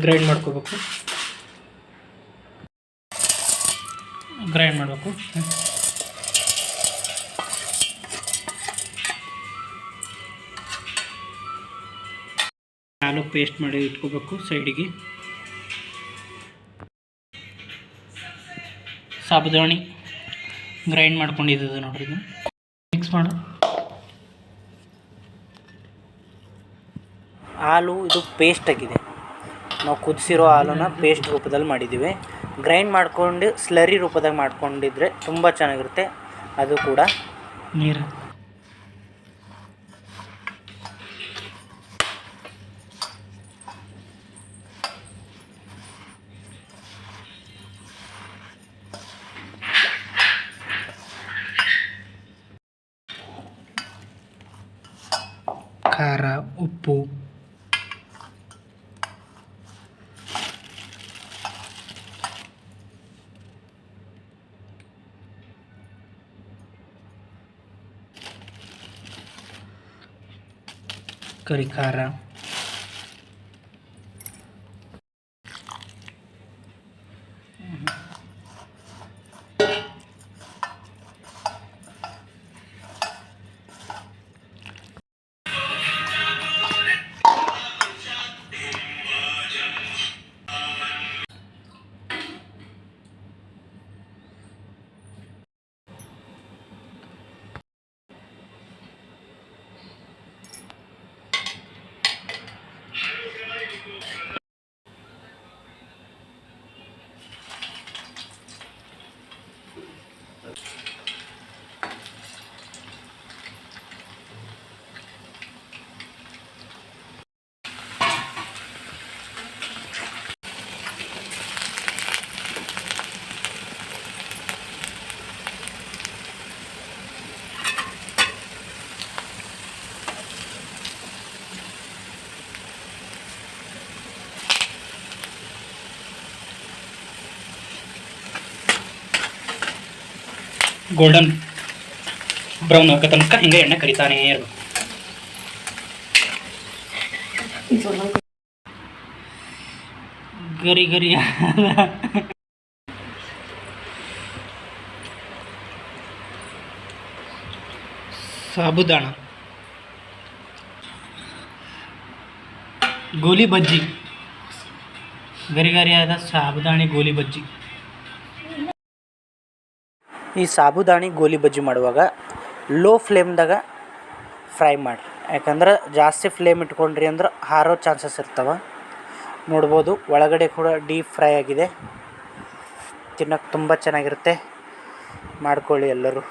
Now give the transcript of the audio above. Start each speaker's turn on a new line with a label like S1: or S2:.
S1: Grind ಮಾಡ್ಕೋಬೇಕು. Grind ಮಾಡಬೇಕು. ಹಾಲು ಪೇಸ್ಟ್ ಮಾಡಿ ಇಟ್ಕೋಬೇಕು ಸೈಡಿಗೆ. ಸಾಬುದಾಣಿ ಗ್ರೈಂಡ್ ಮಾಡ್ಕೊಂಡಿದ್ದು ನೋಡ್ರಿ ಇದು. ಮಿಕ್ಸ್ ಮಾಡು. ಹಾಲು, ಇದು ಪೇಸ್ಟ್ ಆಗಿದೆ. ನಾವು ಕುದಿಸಿರೋ ಹಾಲನ್ನ ಪೇಸ್ಟ್ ರೂಪದಲ್ಲಿ ಮಾಡಿದ್ದೀವಿ. ಗ್ರೈಂಡ್ ಮಾಡ್ಕೊಂಡು ಸ್ಲರಿ ರೂಪದಾಗ ಮಾಡ್ಕೊಂಡಿದ್ರೆ ತುಂಬ ಚೆನ್ನಾಗಿರುತ್ತೆ. ಅದು ಕೂಡ ನೀರು. ಖಾರ, ಉಪ್ಪು. പരിഷ്കരിക്കാറ് ಗೋಲ್ಡನ್ ಬ್ರೌನ್ ಆಗೋ ತನಕ ಹಿಂಗೆ ಎಣ್ಣೆ ಕರಿತಾನೇ ಇರಬೇಕು ಗರಿ ಗರಿ ಸಾಬುದಾಣ ಗೋಲಿ ಬಜ್ಜಿ ಗರಿ ಗರಿಯಾದ ಸಾಬುದಾಣಿ ಗೋಲಿ ಬಜ್ಜಿ ಈ ಸಾಬುದಾಣಿ ಗೋಲಿ ಬಜ್ಜಿ ಮಾಡುವಾಗ ಲೋ ಫ್ಲೇಮ್ದಾಗ ಫ್ರೈ ಮಾಡಿ ಯಾಕಂದ್ರೆ ಜಾಸ್ತಿ ಫ್ಲೇಮ್ ಇಟ್ಕೊಂಡ್ರಿ ಅಂದ್ರೆ ಹಾರೋ ಚಾನ್ಸಸ್ ಇರ್ತವೆ. ನೋಡ್ಬೋದು ಒಳಗಡೆ ಕೂಡ ಡೀಪ್ ಫ್ರೈ ಆಗಿದೆ. ತಿನ್ನೋಕೆ ತುಂಬ ಚೆನ್ನಾಗಿರುತ್ತೆ. ಮಾಡ್ಕೊಳ್ಳಿ ಎಲ್ಲರೂ.